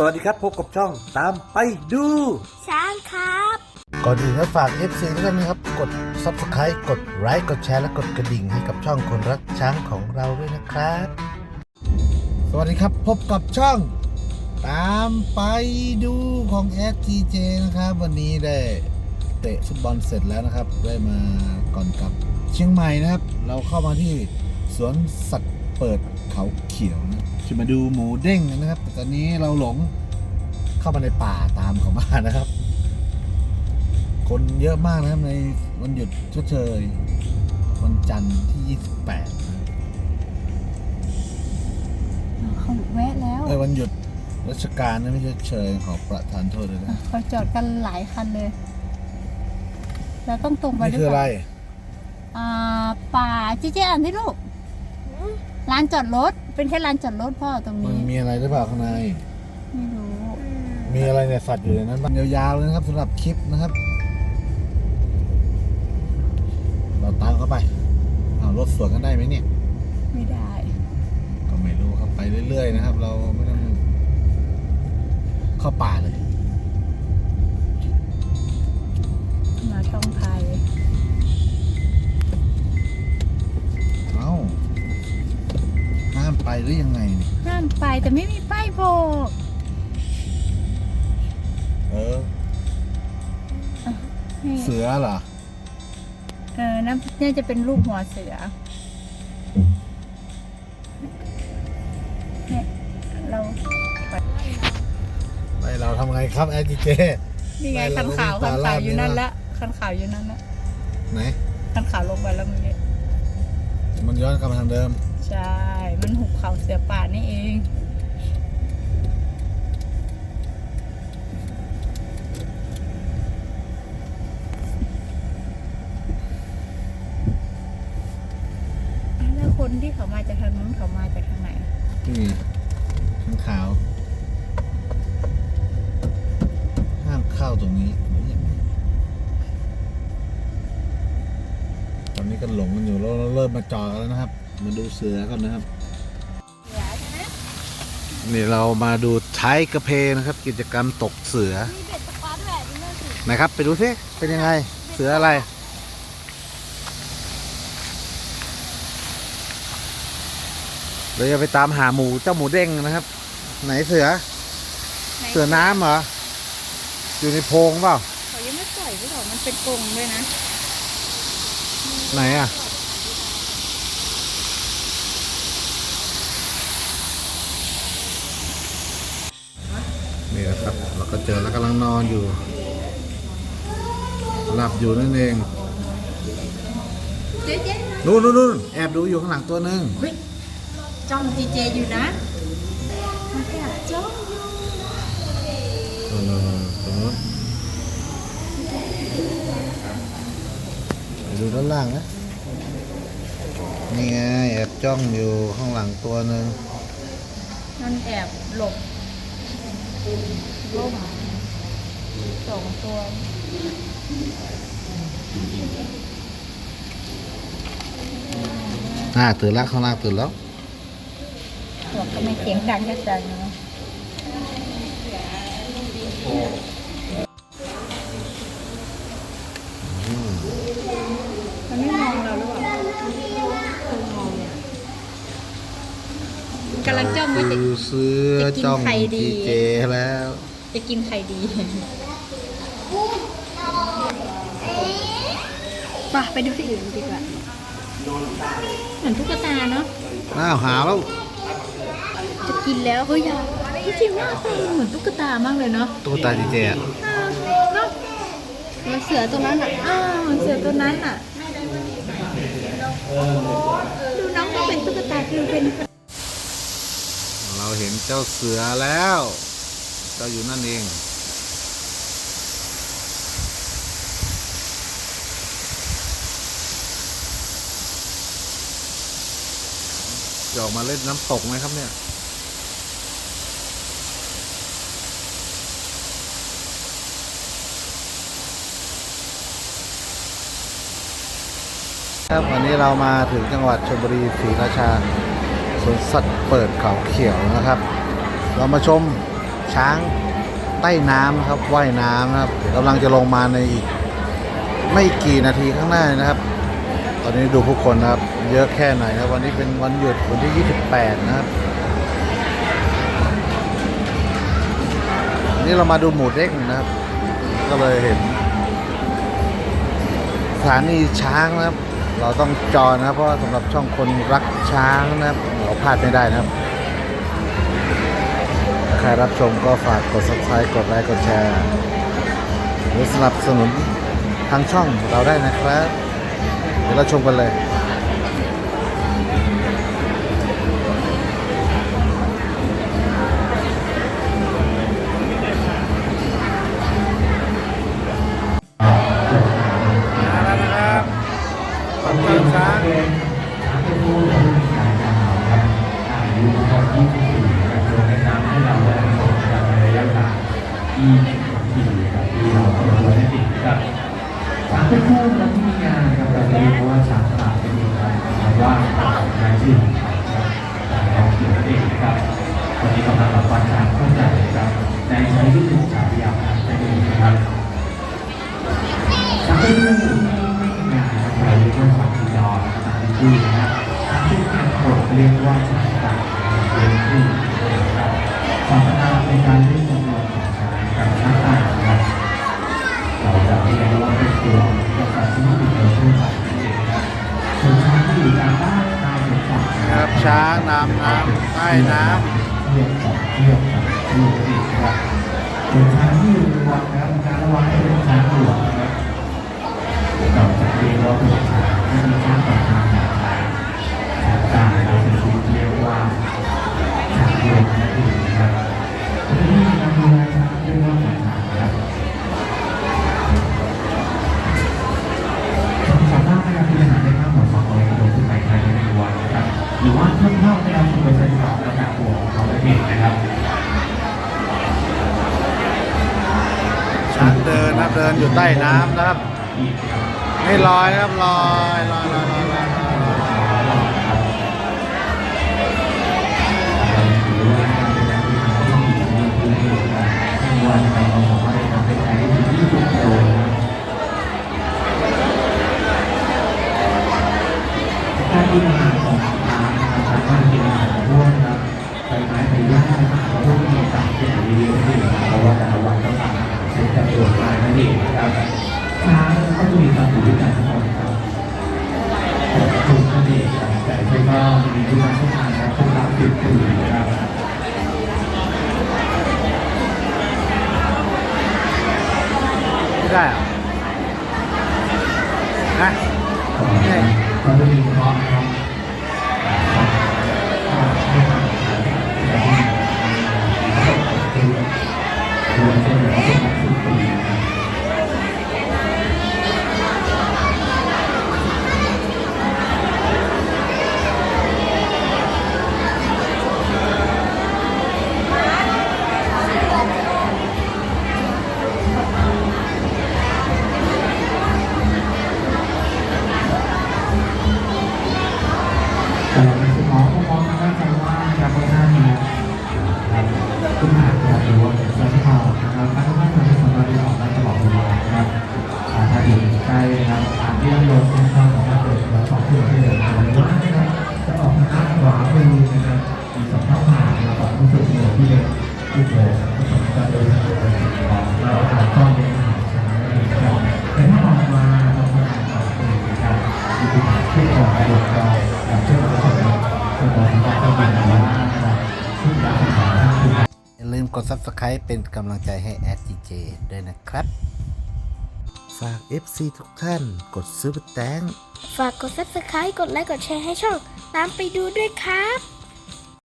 สวัสดีครับพบกับช่องตามไปดู ช้างครับ ก่อนอื่นก็ฝาก FC ทุกท่านนะครับ กด Subscribe กดไลค์กดแชร์และกดกระดิ่งให้กับช่องคนรักช้างของเราด้วยนะครับ สวัสดีครับพบกับช่อง ตามไปดูของ STJ นะครับ วันนี้ได้เตะฟุตบอลเสร็จแล้วนะครับ ได้มาก่อนกลับเชียงใหม่นะครับ เราเข้ามาที่สวนสัตว์เปิดเขาเขียวนะ จะมาดูหมูเด้งกันนะครับแต่ตอนนี้เราหลงเข้ามาในป่าตามเขามานะครับ คนเยอะมากนะครับในวันหยุดชดเชยวันจันทร์ที่ 28นะครับเขาแวะแล้วเอ้ยวันหยุดราชการนะไม่ใช่ชดเชยขอประทานโทษด้วยนะเขาจอดกันหลายคันเลยเราต้องตรงไปนี่หรือคือเปอะไรล่าอ่าป่าเจ๊เจ๊อ่านที่ลูก ลานจอดรถ เป็นแค่ลานจอดรถพ่อตรงมันนี้ มีอะไรหรือเปล่าข้างใน ไม่รู้ มีอะไรเนี่ยสัตว์อยู่ในนั้นบ้างยาวๆเลยนะครับสำหรับคลิปนะครับ เราตามเข้าไปเอารถสวนกันได้ไหมเนี่ย ไม่ได้ ก็ไม่รู้ครับไปเรื่อยๆนะครับ เราไม่ต้องเข้าป่าเลย มาต้องไทยเอ้าห้าม ไปหรือยังไงเนี่ยห้ามไปแต่ไม่มีป้ายบอกเออ ให้เสือเหรอเออนั่นน่าจะเป็นรูปหัวเสือเนี่ยเราไปเราทำไงครับแอดจีเจ นี่ไงไม่คันขาวเราคันไม่ขาวตาลาดอยู่นั่นนี่นะละคันขาวอยู่นั่นละไหน คันขาวลงไปแล้วเมึงเนี่ยมันย้อนกลับมาทางเดิม ใช่ มันหุบเขาเสือป่านี่เอง แล้วคนที่เขามาจากทางนู้นเขามาจากทางไหนนี่ข้างขาว ห้ามเข้าตรงนี้ ตอนนี้ก็หลงกันอยู่แล้วเราเริ่มมาจอดกันแล้วนะครับ มาดูเสือก่อนนะครับ นี่เรามาดูไทยกระเพนะครับ กิจกรรมตกเสือมีเบ็ดตกปลาด้วยนี่น่าสิไหนครับ ไปดูซิเป็นยังไง เสืออะไร เราจะไปตามหาหมูเจ้าหมูเด้งนะครับ ไหนเสือ เสือน้ำเหรอ อยู่ในโพรงเปล่าเขายังไม่ปล่อยหรือเปล่ามันเป็นกรงด้วยนะ ไหนอะ นี่นะครับเราก็เจอแล้วกำลังนอนอยู่ หลับอยู่นั่นเองเจ๊เจ๊นู่นนู่นนู่นแอบดูอยู่ข้างหลังตัวหนึ่งเฮ้ยจ้องจีเจอยู่นะมันแอบจ้องอยู่นู่นนู่นนู่นตรงนู้นไปดูด้านล่างนะนี่ไงแอบจ้องอยู่ข้างหลังตัวหนึ่งมันแอบหลบ ล่มสองตัวอ่าตื่นแล้วข้างล่างตื่นแล้วหัวก็ไม่เสียงดังแค่จันนะมันไม่มองเราหรือเปล่าคงมองเนี่ยกำลังจ้องว่าจะ ดูเสือจะกินจ้องใครดีจีเจแล้วจะกินใครดีป่ะไปดูที่อื่นดีกว่าเหมือนตุ๊กตาเนาะ อ้าวหาแล้วจะกินแล้วเฮ้ยอยาจริงๆหน้าตามันเหมือนตุ๊กตามากเลยเนาะตุ๊กตาจีเจอะอ่าเนาะเหมือนเสือตัวนั้นอะอ้าวเหมือนเสือตัวนั้นอะดูน้องก็เป็นตุ๊กตาคือเป็น เราเห็นเจ้าเสือแล้ว เจ้าอยู่นั่นเอง จะออกมาเล่นน้ำตกไหมครับเนี่ยครับวันนี้เรามาถึงจังหวัดชลบุรีศรีราชา สวนสัตว์เปิดเขาเขียวนะครับ เรามาชมช้างใต้น้ำนะครับว่ายน้ำนะครับกำลังจะลงมาในอีกไม่กี่นาทีข้างหน้านะครับ ตอนนี้ดูผู้คนนะครับ เยอะแค่ไหนนะครับวันนี้เป็นวันหยุดวันที่ 28 นะครับนี่เรามาดูหมูเด้งนะครับ ก็เลยเห็นสถานีช้างนะครับ เราต้องจอนะครับ เพราะสำหรับช่องคนรักช้างนะครับ เราพลาดไม่ได้นะครับ ใครรับชมก็ฝากกด subscribe กดไลค์กดแชร์หรือสนับสนุนทางช่องเราได้นะครับ เดี๋ยวเราชมกันเลยมาแล้วนะครับขอบคุณช้าง กำลังรับฟังการเข้าใจครับในใช้ที่ถูกฉายาเป็นเองนะครับสามเป็นคู่ที่ไม่มีงานครับเราเรียกว่าสามสีดอนสามเป็นคู่นะครับสามเป็นการโปรดเรียกว่าสามตาดเป็นคู่นะครับสามตลาดในการเล่นจำนวนของชายกับช้างต่างนะครับเราจะเรียนว่าเป็นตัวประกาศที่มีในช่วงสายนั่นเองครับส่วนช้างที่อยู่ตามบ้านตามสวนสัตว์นะครับช้างน้ำน้ำใต้น้ำ เรียกสองเรียกสองเรีครับส่วนช้างที่อยู่ในวัดนะครับการระวังให้เป็นช้างหลวงนะครับเราจะเรียกว่าเป็นช้างที่มีช้างต่อช้างต่างช้างช้างต่างเราจะเรียกว่าช้างหลวงนั่นเองนะครับที่นี่นำดูแลช้างเรียกว่าช้างนะครับสามารถนะครับที่จะหาได้ข้ามหมดสองร้อยกิโลขึ้นไปภายในหนึ่งวันนะครับหรือว่าเพิ่มเท่านะครับคุณไปใช้สอบน้ำหนักตัวงเขาได้เอ เดินอยู่ใต้น้ำนะครับ ให้ลอยนะครับลอยลอยลอย ไม่ได้เหรอนะก็จะมีเพราะน กด subscribe เป็นกำลังใจให้แอดจีเจด้วยนะครับ ฝาก FC ทุกท่านกดซื้อแตงฝากกด subscribe กดไลค์ กดแชร์ให้ช่อง ตามไปดูด้วยครับ